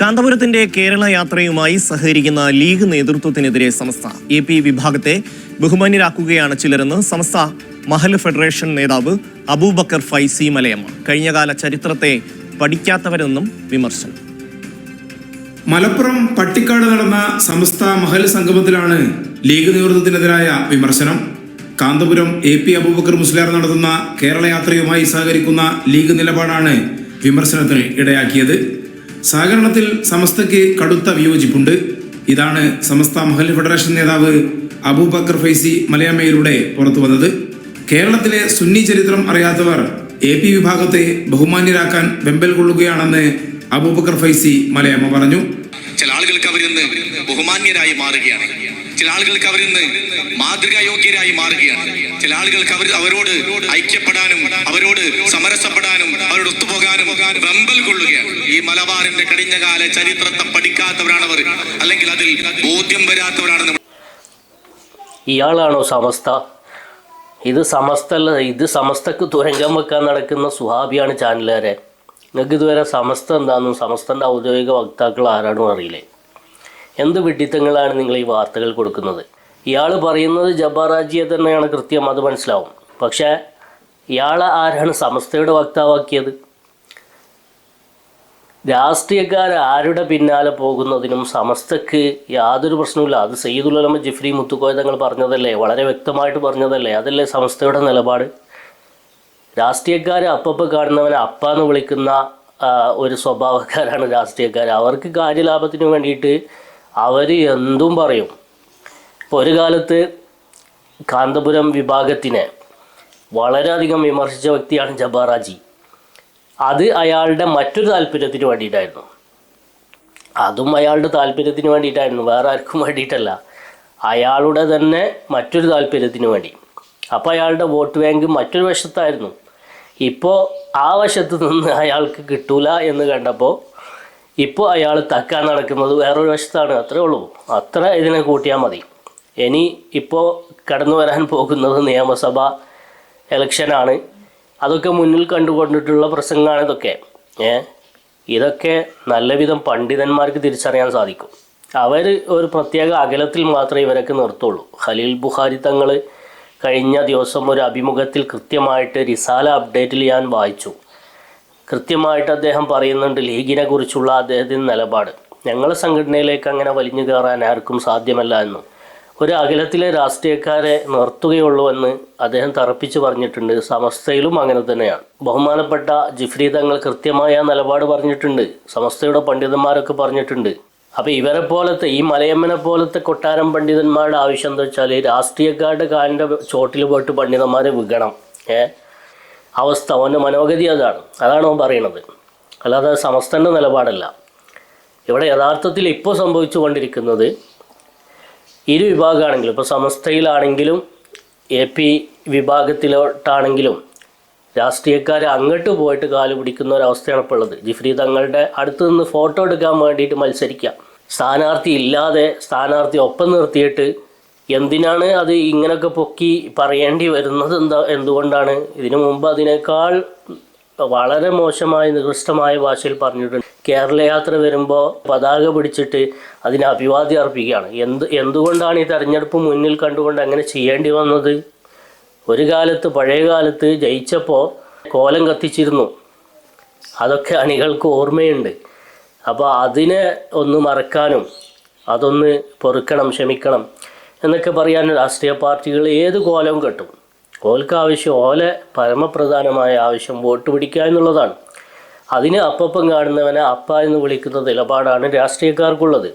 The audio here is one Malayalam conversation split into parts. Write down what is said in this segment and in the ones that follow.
കാന്തപുരത്തിന്റെ കേരള യാത്രയുമായി സഹകരിക്കുന്ന ലീഗ് നേതൃത്വത്തിനെതിരെ സമസ്ത എ പി വിഭാഗത്തെ ബഹുമാന്യരാക്കുകയാണ് ചിലരെന്ന് സമസ്ത മഹൽ ഫെഡറേഷൻ നേതാവ് അബൂബക്കർ ഫൈസി മലയമ്മ. കഴിഞ്ഞകാല ചരിത്രത്തെ പഠിക്കാത്തവരെന്നും വിമർശനം. മലപ്പുറം പട്ടിക്കാട് നടന്ന സമസ്ത മഹൽ സംഗമത്തിലാണ് ലീഗ് നേതൃത്വത്തിനെതിരായ വിമർശനം. കാന്തപുരം എ പി അബൂബക്കർ മുസ്ലിയാർ നടത്തുന്ന കേരള യാത്രയുമായി സഹകരിക്കുന്ന ലീഗ് നിലപാടാണ് വിമർശനത്തിന് ഇടയാക്കിയത്. സഹകരണത്തിൽ സമസ്തയ്ക്ക് കടുത്ത വിയോജിപ്പുണ്ട്. ഇതാണ് സമസ്ത മഹൽ ഫെഡറേഷൻ നേതാവ് അബൂബക്കർ ഫൈസി മലയാമയിലൂടെ പുറത്തു വന്നത്. കേരളത്തിലെ സുന്നി ചരിത്രം അറിയാത്തവർ എ പി വിഭാഗത്തെ ബഹുമാന്യരാക്കാൻ വെമ്പൽ കൊള്ളുകയാണെന്ന് അബൂബക്കർ ഫൈസി മലയാമ പറഞ്ഞു. ചില ആളുകൾക്ക് അവരിന്ന് ബഹുമാന്യരായി മാറുകയാണ്. ചില ആളുകൾക്ക് അവരിന്ന് മാതൃകായോഗ്യരായി മാറുകയാണ്. ചില ആളുകൾക്ക് അവർ അവരോട് ഐക്യപ്പെടാനും അവരോട് സമരസപ്പെടാനും അവരോട് ഒത്തുപോകാനും വെമ്പൽ കൊള്ളുകയാണ്. ഈ മലബാറിന്റെ കഴിഞ്ഞകാല ചരിത്രത്തെ പഠിക്കാത്തവരാണ് അവർ അല്ലെങ്കിൽ അതിൽ ബോധ്യം വരാത്തവരാണ് ഇയാളാണോ സമസ്ത? ഇത് സമസ്ത ഇത് സമസ്തക്ക് തുരങ്കം വെക്കാൻ നടക്കുന്ന സുഹാബിയാണ് ചാനലുകാരെ. നിങ്ങൾക്ക് ഇതുവരെ സമസ്ത എന്താണെന്നും സമസ്തന്റെ ഔദ്യോഗിക വക്താക്കൾ ആരാണെന്നും അറിയില്ലേ? എന്ത് വിഡിത്തങ്ങളാണ് നിങ്ങൾ ഈ വാർത്തകൾ കൊടുക്കുന്നത്? ഇയാൾ പറയുന്നത് ജബ്ബാറാജിയെ തന്നെയാണ് കൃത്യം അത് മനസ്സിലാവും. പക്ഷേ ഇയാൾ ആരാണ് സമസ്തയുടെ വക്താവാക്കിയത്? രാഷ്ട്രീയക്കാർ ആരുടെ പിന്നാലെ പോകുന്നതിനും സമസ്തക്ക് യാതൊരു പ്രശ്നവുമില്ല. അത് സയ്യിദുലമ ജിഫ്രി മുത്തുക്കോയ തങ്ങൾ പറഞ്ഞതല്ലേ? വളരെ വ്യക്തമായിട്ട് പറഞ്ഞതല്ലേ? അതല്ലേ സമസ്തയുടെ നിലപാട്? രാഷ്ട്രീയക്കാർ അപ്പപ്പോൾ കാണുന്നവനെ അപ്പ എന്ന് വിളിക്കുന്ന ഒരു സ്വഭാവക്കാരാണ് രാഷ്ട്രീയക്കാർ അവർക്ക് കാര്യലാഭത്തിന് വേണ്ടിയിട്ട് അവർ എന്തും പറയും. ഇപ്പോൾ ഒരു കാലത്ത് കാന്തപുരം വിഭാഗത്തിനെ വളരെയധികം വിമർശിച്ച വ്യക്തിയാണ് ജബാറാജി അത് അയാളുടെ മറ്റൊരു താല്പര്യത്തിന് വേണ്ടിയിട്ടായിരുന്നു. അതും അയാളുടെ താല്പര്യത്തിന് വേണ്ടിയിട്ടായിരുന്നു വേറെ ആർക്കും വേണ്ടിയിട്ടല്ല. അയാളുടെ തന്നെ മറ്റൊരു താല്പര്യത്തിന് വേണ്ടി. അപ്പോൾ അയാളുടെ വോട്ട് ബാങ്ക് മറ്റൊരു വശത്തായിരുന്നു. ഇപ്പോൾ ആ വശത്ത് നിന്ന് അയാൾക്ക് കിട്ടൂല എന്ന് കണ്ടപ്പോൾ ഇപ്പോൾ അയാൾ തക്കാൻ നടക്കുന്നത് വേറൊരു വശത്താണ്. അത്രേ ഉള്ളൂ. അത്ര ഇതിനെ കൂട്ടിയാൽ മതി. ഇനി ഇപ്പോൾ കടന്നു വരാൻ പോകുന്നത് നിയമസഭ ഇലക്ഷനാണ് അതൊക്കെ മുന്നിൽ കണ്ടുകൊണ്ടിട്ടുള്ള പ്രസംഗമാണ് ഇതൊക്കെ. ഏ? ഇതൊക്കെ നല്ലവിധം പണ്ഡിതന്മാർക്ക് തിരിച്ചറിയാൻ സാധിക്കും. അവർ ഒരു പ്രത്യേക അകലത്തിൽ മാത്രമേ ഇവരൊക്കെ നിർത്തുള്ളൂ. ഖലീൽ ബുഖാരി തങ്ങൾ കഴിഞ്ഞ ദിവസം ഒരു അഭിമുഖത്തിൽ കൃത്യമായിട്ട് റിസാല അപ്ഡേറ്റിൽ ഞാൻ വായിച്ചു. കൃത്യമായിട്ട് അദ്ദേഹം പറയുന്നുണ്ട് ലീഗിനെ കുറിച്ചുള്ള അദ്ദേഹത്തിന്റെ നിലപാട്. ഞങ്ങളെ സംഘടനയിലേക്ക് അങ്ങനെ വലിഞ്ഞു കയറാൻ ആർക്കും സാധ്യമല്ല എന്ന്. ഒരു അകലത്തിലെ രാഷ്ട്രീയക്കാരെ നിർത്തുകയുള്ളൂ എന്ന് അദ്ദേഹം തറപ്പിച്ച് പറഞ്ഞിട്ടുണ്ട്. സമസ്തയിലും അങ്ങനെ തന്നെയാണ്. ബഹുമാനപ്പെട്ട ജിഫ്രി തങ്ങൾ കൃത്യമായ നിലപാട് പറഞ്ഞിട്ടുണ്ട്. സമസ്തയുടെ പണ്ഡിതന്മാരൊക്കെ പറഞ്ഞിട്ടുണ്ട്. അപ്പോൾ ഇവരെ പോലത്തെ ഈ മലയമ്മനെ പോലത്തെ കൊട്ടാരം പണ്ഡിതന്മാരുടെ ആവശ്യം എന്താ വെച്ചാൽ രാഷ്ട്രീയക്കാരുടെ കാലിന്റെ ചോട്ടിൽ പോയിട്ട് പണ്ഡിതന്മാരെ വിൽക്കണം ഏ? അവസ്ഥ അവന്റെ മനോഗതി അതാണ്. അതാണ് അവൻ പറയുന്നത് അല്ലാതെ സമസ്തന്റെ നിലപാടല്ല. ഇവിടെ യഥാർത്ഥത്തിൽ ഇപ്പോൾ സംഭവിച്ചു കൊണ്ടിരിക്കുന്നത് ഇരു വിഭാഗമാണെങ്കിലും ഇപ്പോൾ സമസ്തയിലാണെങ്കിലും എ പി വിഭാഗത്തിലോട്ടാണെങ്കിലും രാഷ്ട്രീയക്കാർ അങ്ങോട്ട് പോയിട്ട് കാൽ പിടിക്കുന്ന ഒരവസ്ഥയാണ് ഇപ്പോൾ ഉള്ളത്. ജിഫ്രി തങ്ങളുടെ അടുത്ത് നിന്ന് ഫോട്ടോ എടുക്കാൻ വേണ്ടിയിട്ട് മത്സരിക്കാം സ്ഥാനാർത്ഥി ഇല്ലാതെ സ്ഥാനാർത്ഥി ഒപ്പം നിർത്തിയിട്ട് എന്തിനാണ് അത് ഇങ്ങനെയൊക്കെ പൊക്കി പറയേണ്ടി വരുന്നത്? എന്താ എന്തുകൊണ്ടാണ്? ഇതിനു മുമ്പ് അതിനേക്കാൾ വളരെ മോശമായ നികൃഷ്ടമായ ഭാഷയിൽ പറഞ്ഞിട്ടുണ്ട്. കേരള യാത്ര വരുമ്പോൾ പതാക പിടിച്ചിട്ട് അതിനെ അഭിവാദ്യം അർപ്പിക്കുകയാണ്. എന്ത് എന്തുകൊണ്ടാണ് ഈ തെരഞ്ഞെടുപ്പ് മുന്നിൽ കണ്ടുകൊണ്ട് അങ്ങനെ ചെയ്യേണ്ടി വന്നത്? ഒരു കാലത്ത് പഴയ കാലത്ത് ജയിച്ചപ്പോൾ കോലം കത്തിച്ചിരുന്നു. അതൊക്കെ അണികൾക്ക് ഓർമ്മയുണ്ട്. അപ്പോൾ അതിനെ ഒന്ന് മറക്കാനും അതൊന്ന് പൊറുക്കണം ക്ഷമിക്കണം. എന്നൊക്കെ പറയാൻ രാഷ്ട്രീയ പാർട്ടികൾ ഏത് കോലവും കെട്ടും. ഓൽക്ക് ആവശ്യം ഓലെ പരമപ്രധാനമായ ആവശ്യം വോട്ട് പിടിക്കുക എന്നുള്ളതാണ്. അതിന് അപ്പം കാണുന്നവനെ അപ്പ എന്ന് വിളിക്കുന്ന നിലപാടാണ് രാഷ്ട്രീയക്കാർക്കുള്ളത്.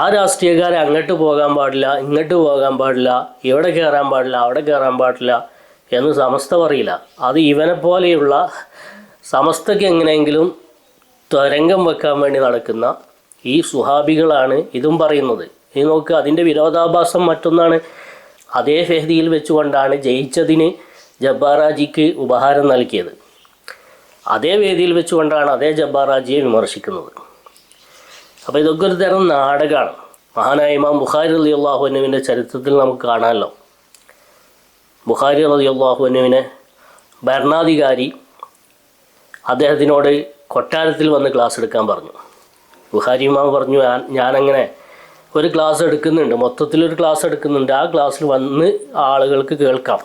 ആ രാഷ്ട്രീയക്കാരെ അങ്ങോട്ട് പോകാൻ പാടില്ല ഇങ്ങോട്ട് പോകാൻ പാടില്ല ഇവിടെ കയറാൻ പാടില്ല അവിടെ കയറാൻ പാടില്ല എന്ന് സമസ്ത പറയില്ല. അത് ഇവനെ പോലെയുള്ള സമസ്തയ്ക്ക് എങ്ങനെയെങ്കിലും തരംഗം വെക്കാൻ വേണ്ടി നടക്കുന്ന ഈ സുഹാബികളാണ് ഇതും പറയുന്നത്. ഈ നോക്ക് അതിന്റെ വിരോധാഭാസം മറ്റൊന്നാണ്. അതേ വേദിയിൽ വെച്ചുകൊണ്ടാണ് ജയിച്ചതിന് ജബ്ബാറാജിക്ക് ഉപഹാരം നൽകിയത്. അതേ വേദിയിൽ വെച്ചുകൊണ്ടാണ് അതേ ജബ്ബാറാജിയെ വിമർശിക്കുന്നത്. അപ്പോൾ ഇതൊക്കെ ഒരു തരം നാടകമാണ് മഹാനായ ഇമാം ബുഖാരി അലി അള്ളാഹുനുവിന്റെ ചരിത്രത്തിൽ നമുക്ക് കാണാമല്ലോ. ബുഖാരി അലി അള്ളാഹുനുവിനെ ഭരണാധികാരി അദ്ദേഹത്തിനോട് കൊട്ടാരത്തിൽ വന്ന് ക്ലാസ് എടുക്കാൻ പറഞ്ഞു. ബുഖാരി ഇമാം പറഞ്ഞു ഞാൻ ഞാനങ്ങനെ ഒരു ക്ലാസ് എടുക്കുന്നുണ്ട്. മൊത്തത്തിലൊരു ക്ലാസ് എടുക്കുന്നുണ്ട്. ആ ക്ലാസ്സിൽ വന്ന് ആളുകൾക്ക് കേൾക്കാം.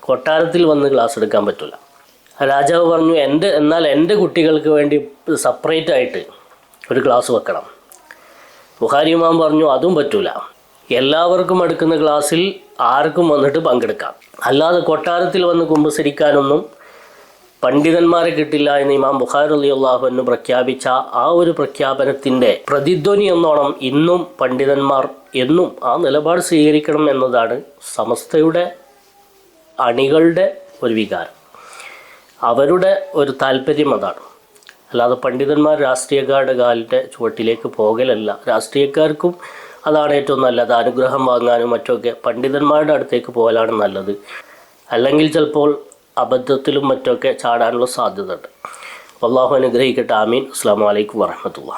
കൊട്ടാരത്തിൽ വന്ന് ക്ലാസ് എടുക്കാൻ പറ്റില്ല രാജാവ് പറഞ്ഞു എന്റെ എന്നാൽ എന്റെ കുട്ടികൾക്ക് വേണ്ടി സെപ്പറേറ്റ് ആയിട്ട് ഒരു ക്ലാസ് വെക്കണം. ബുഹാരി ഇമാം പറഞ്ഞു അതും പറ്റൂല. എല്ലാവർക്കും എടുക്കുന്ന ക്ലാസ്സിൽ ആർക്കും വന്നിട്ട് പങ്കെടുക്കാം. അല്ലാതെ കൊട്ടാരത്തിൽ വന്ന് കുമ്പസരിക്കാനൊന്നും പണ്ഡിതന്മാരെ കിട്ടില്ല എന്ന് ഇമാം ബുഖാർ അലി അള്ളാഹു എന്ന് പ്രഖ്യാപിച്ച ആ ഒരു പ്രഖ്യാപനത്തിന്റെ പ്രതിധ്വനി എന്നോണം ഇന്നും പണ്ഡിതന്മാർ എന്നും ആ നിലപാട് സ്വീകരിക്കണം എന്നതാണ് സമസ്തയുടെ അണികളുടെ ഒരു വികാരം. അവരുടെ ഒരു താല്പര്യം അതാണ്. അല്ലാതെ പണ്ഡിതന്മാർ രാഷ്ട്രീയക്കാരുടെ കാലിന്റെ ചുവട്ടിലേക്ക് പോകലല്ല. രാഷ്ട്രീയക്കാർക്കും അതാണ് ഏറ്റവും നല്ലത്. അനുഗ്രഹം വാങ്ങാനും മറ്റൊക്കെ പണ്ഡിതന്മാരുടെ അടുത്തേക്ക് പോകലാണ് നല്ലത്. അല്ലെങ്കിൽ ചിലപ്പോൾ അബദ്ധത്തിലും മറ്റൊക്കെ ചാടാനുള്ള സാധ്യത ഉണ്ട് അള്ളാഹു അനുഗ്രഹിക്കട്ടെ. ആമീൻ. അസ്സാം വലൈക്കും വാഹമത്തുള്ള